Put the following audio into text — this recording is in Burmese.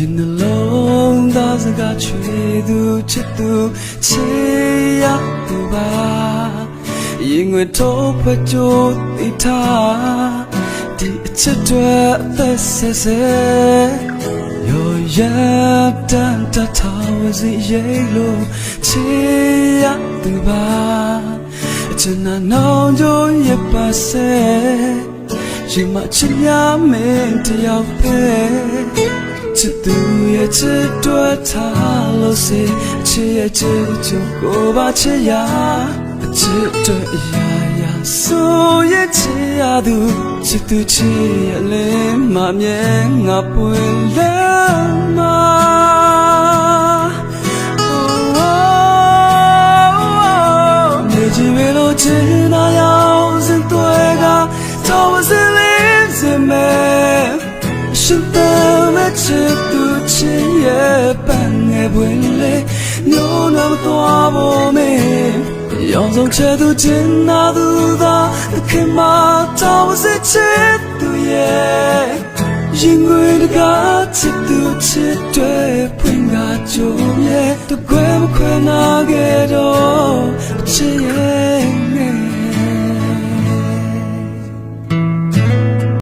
ဒီနှလုံးသားစကားချွေသူချစ်သူချစ်ရသူပါရင်ငွေထုတ်ဖကြိုးတိထားဒီအချစ်တွေအသက်ဆက်ဆက်ရောရတန်တထာဝစီရဲ့လို့ချစ်ရသူပါအချင်နာနောင်ကြရပါစေရင်မချစ်ရမင်းတယောက်ပဲ ချစ်သူရဲ့ချစ်တွေထားလို့စေအချစ်ရဲ့ချစ်ကြကိုပါချစ်ရအချစ်တွေအရာရာဆိုရဲ့ချစ်ရသူချစ်သူချစ်ရလဲမမြဲငါပွင့်လဲမှာနေကြည့်ရလို့ချင်နာရောက်စင်တွေက တော့စလင်းစမဲရှင်တဲ့မဲ့ချစ်သူချင်ရဲ့ပန်းငယ်ပွင့်လေညို့တော့သွားဖို့မေရောင်စုံချဲသူချင်နာသူသာခင်မတော့စချစ်သူရဲ့ရင်ွေတကားချစ်သူချစ်တွေဖွင့်ကားကြုံရဲ့တကွယ်မခွဲနာခဲ့တော့ချစ်ရဲ့